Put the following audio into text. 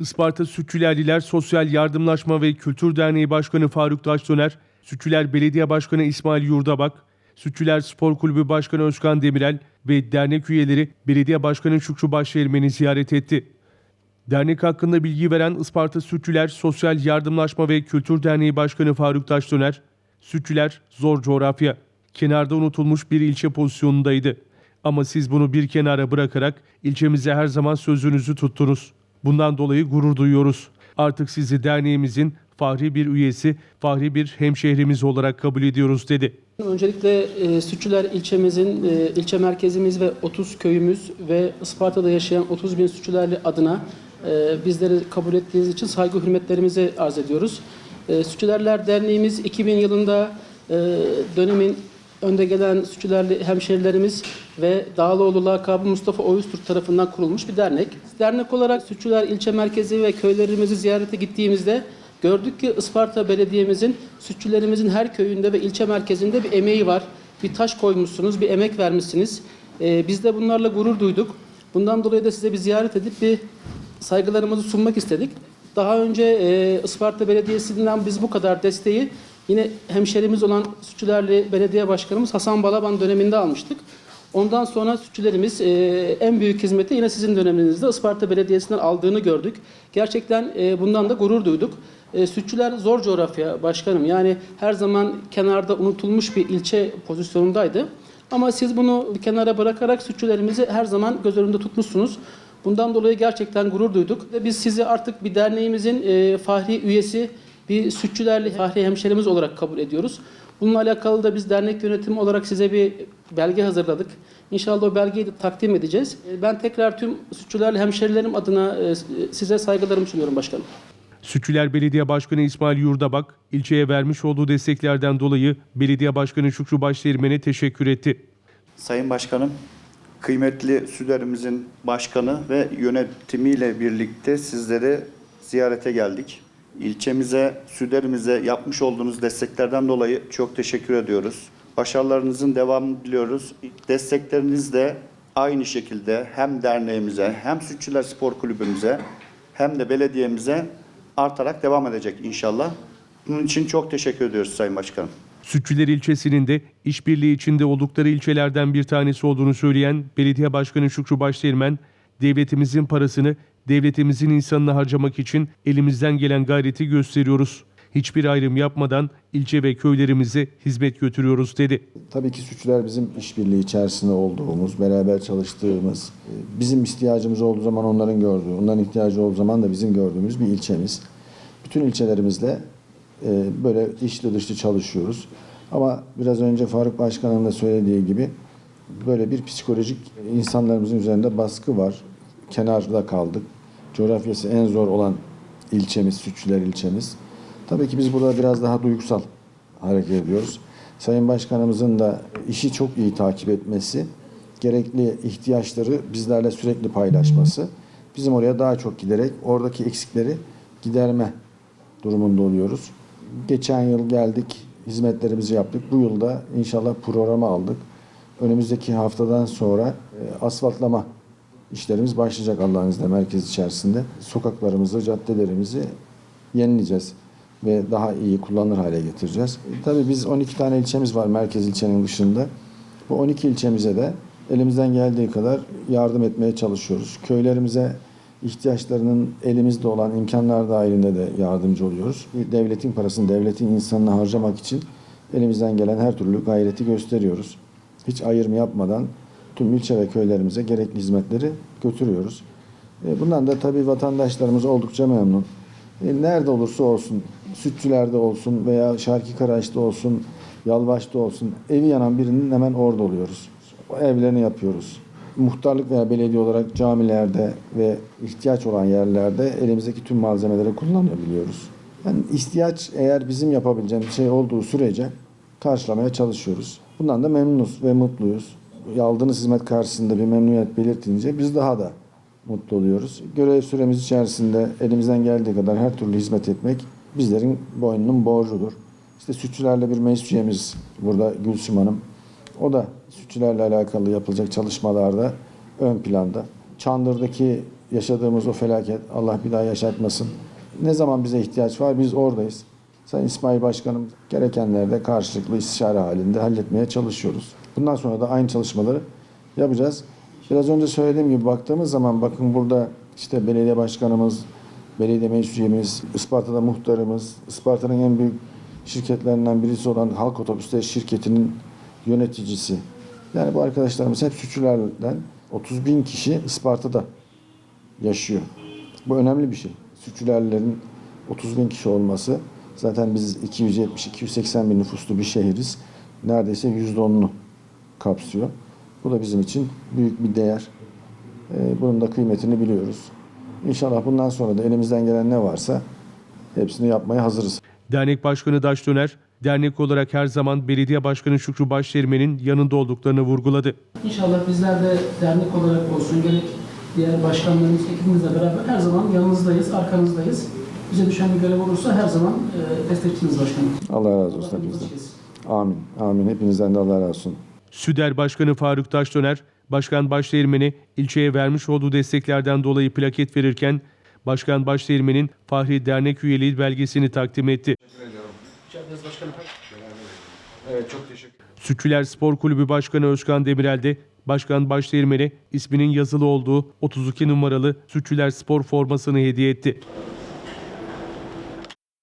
Isparta Sütçülerliler Sosyal Yardımlaşma ve Kültür Derneği Başkanı Faruk Taşdöner, Sütçüler Belediye Başkanı İsmail Yurdabak, Sütçüler Spor Kulübü Başkanı Özkan Demirel ve dernek üyeleri Belediye Başkanı Şükrü Başşehirmen'i ziyaret etti. Dernek hakkında bilgi veren Isparta Sütçüler Sosyal Yardımlaşma ve Kültür Derneği Başkanı Faruk Taşdöner, Sütçüler zor coğrafya, kenarda unutulmuş bir ilçe pozisyonundaydı. Ama siz bunu bir kenara bırakarak ilçemize her zaman sözünüzü tuttunuz. Bundan dolayı gurur duyuyoruz. Artık sizi derneğimizin fahri bir üyesi, fahri bir hemşehrimiz olarak kabul ediyoruz dedi. Öncelikle e, Sütçüler ilçemizin, e, ilçe merkezimiz ve 30 köyümüz ve Isparta'da yaşayan 30 bin Sütçülerli adına e, bizleri kabul ettiğiniz için saygı hürmetlerimizi arz ediyoruz. E, Sütçülerler Derneğimiz 2000 yılında e, dönemin önde gelen Sütçülerli hemşerilerimiz ve Dağlıoğlu lakabı Mustafa Oyustürk tarafından kurulmuş bir dernek. Dernek olarak Sütçüler ilçe merkezi ve köylerimizi ziyarete gittiğimizde Gördük ki Isparta Belediye'mizin sütçülerimizin her köyünde ve ilçe merkezinde bir emeği var. Bir taş koymuşsunuz, bir emek vermişsiniz. Ee, biz de bunlarla gurur duyduk. Bundan dolayı da size bir ziyaret edip bir saygılarımızı sunmak istedik. Daha önce e, Isparta Belediyesi'nden biz bu kadar desteği yine hemşerimiz olan Sütçülerli Belediye Başkanımız Hasan Balaban döneminde almıştık. Ondan sonra sütçülerimiz e, en büyük hizmeti yine sizin döneminizde Isparta Belediyesi'nden aldığını gördük. Gerçekten e, bundan da gurur duyduk. E, sütçüler zor coğrafya başkanım. Yani her zaman kenarda unutulmuş bir ilçe pozisyonundaydı. Ama siz bunu bir kenara bırakarak sütçülerimizi her zaman göz önünde tutmuşsunuz. Bundan dolayı gerçekten gurur duyduk. Biz sizi artık bir derneğimizin e, fahri üyesi, bir sütçülerli fahri hemşerimiz olarak kabul ediyoruz. Bununla alakalı da biz dernek yönetimi olarak size bir belge hazırladık. İnşallah o belgeyi de takdim edeceğiz. Ben tekrar tüm sütçülerli hemşerilerim adına e, size saygılarımı sunuyorum başkanım. Sütçüler Belediye Başkanı İsmail Yurdabak, ilçeye vermiş olduğu desteklerden dolayı Belediye Başkanı Şükrü Başdeğirmen'e teşekkür etti. Sayın Başkanım, kıymetli Süderimizin başkanı ve yönetimiyle birlikte sizleri ziyarete geldik. İlçemize, Süderimize yapmış olduğunuz desteklerden dolayı çok teşekkür ediyoruz. Başarılarınızın devamını diliyoruz. Destekleriniz de aynı şekilde hem derneğimize hem Sütçüler Spor Kulübümüze hem de belediyemize artarak devam edecek inşallah. Bunun için çok teşekkür ediyoruz Sayın Başkanım. Sütçüler ilçesinin de işbirliği içinde oldukları ilçelerden bir tanesi olduğunu söyleyen Belediye Başkanı Şükrü Başdeğirmen, devletimizin parasını devletimizin insanına harcamak için elimizden gelen gayreti gösteriyoruz. Hiçbir ayrım yapmadan ilçe ve köylerimize hizmet götürüyoruz dedi. Tabii ki sütçüler bizim işbirliği içerisinde olduğumuz, beraber çalıştığımız, e, bizim ihtiyacımız olduğu zaman onların gördüğü, onların ihtiyacı olduğu zaman da bizim gördüğümüz bir ilçemiz. Bütün ilçelerimizle e, böyle içli dışlı çalışıyoruz. Ama biraz önce Faruk Başkan'ın da söylediği gibi böyle bir psikolojik insanlarımızın üzerinde baskı var. Kenarda kaldık. Coğrafyası en zor olan ilçemiz, Sütçüler ilçemiz. Tabii ki biz burada biraz daha duygusal hareket ediyoruz. Sayın Başkanımızın da işi çok iyi takip etmesi, gerekli ihtiyaçları bizlerle sürekli paylaşması, bizim oraya daha çok giderek oradaki eksikleri giderme durumunda oluyoruz. Geçen yıl geldik, hizmetlerimizi yaptık. Bu yılda inşallah programı aldık. Önümüzdeki haftadan sonra e, asfaltlama işlerimiz başlayacak Allah'ın izniyle merkez içerisinde. Sokaklarımızı, caddelerimizi yenileyeceğiz ve daha iyi kullanılır hale getireceğiz. E, Tabii biz 12 tane ilçemiz var merkez ilçenin dışında. Bu 12 ilçemize de elimizden geldiği kadar yardım etmeye çalışıyoruz. Köylerimize ihtiyaçlarının elimizde olan imkanlar dahilinde de yardımcı oluyoruz. Devletin parasını devletin insanına harcamak için elimizden gelen her türlü gayreti gösteriyoruz. Hiç ayrım yapmadan tüm ilçe ve köylerimize gerekli hizmetleri götürüyoruz. E, Bundan da tabii vatandaşlarımız oldukça memnun. E, Nerede olursa olsun, Sütçüler'de olsun veya Şarkı Karaç'ta olsun, Yalvaç'ta olsun, evi yanan birinin hemen orada oluyoruz. Evlerini yapıyoruz. Muhtarlık veya belediye olarak camilerde ve ihtiyaç olan yerlerde elimizdeki tüm malzemeleri kullanabiliyoruz. Yani ihtiyaç eğer bizim yapabileceğimiz şey olduğu sürece karşılamaya çalışıyoruz. Bundan da memnunuz ve mutluyuz. Aldığınız hizmet karşısında bir memnuniyet belirtince biz daha da mutlu oluyoruz. Görev süremiz içerisinde elimizden geldiği kadar her türlü hizmet etmek bizlerin boynunun borcudur. İşte sütçülerle bir meclis burada Gülsüm Hanım. O da sütçülerle alakalı yapılacak çalışmalarda ön planda. Çandır'daki yaşadığımız o felaket Allah bir daha yaşatmasın. Ne zaman bize ihtiyaç var biz oradayız. Sayın İsmail Başkanım gerekenlerde karşılıklı istişare halinde halletmeye çalışıyoruz. Bundan sonra da aynı çalışmaları yapacağız. Biraz önce söylediğim gibi baktığımız zaman bakın burada işte belediye başkanımız, belediye meclis üyemiz, Isparta'da muhtarımız, Isparta'nın en büyük şirketlerinden birisi olan Halk Otobüsleri şirketinin yöneticisi. Yani bu arkadaşlarımız hep sütçülerden 30 bin kişi Isparta'da yaşıyor. Bu önemli bir şey. Sütçülerlerin 30 bin kişi olması zaten biz 270-280 bin nüfuslu bir şehiriz. Neredeyse %10'unu kapsıyor. Bu da bizim için büyük bir değer. Ee, Bunun da kıymetini biliyoruz. İnşallah bundan sonra da elimizden gelen ne varsa hepsini yapmaya hazırız. Dernek Başkanı Daş Döner, dernek olarak her zaman Belediye Başkanı Şükrü Başdeğirmen'in yanında olduklarını vurguladı. İnşallah bizler de dernek olarak olsun gerek diğer başkanlarımız, ekibimizle beraber her zaman yanınızdayız, arkanızdayız. Bize düşen bir görev olursa her zaman e, destekçiniz başkanım. Allah razı olsun hepinizden. Amin. Amin. Hepinizden de Allah razı olsun. Süder Başkanı Faruk Taşdöner, Başkan Başdeğirmen'e ilçeye vermiş olduğu desteklerden dolayı plaket verirken, Başkan Başdeğirmen'in Fahri Dernek üyeliği belgesini takdim etti. Sütçüler Spor Kulübü Başkanı Özkan Demirel de Başkan Başdeğirmen'e isminin yazılı olduğu 32 numaralı Sütçüler Spor formasını hediye etti.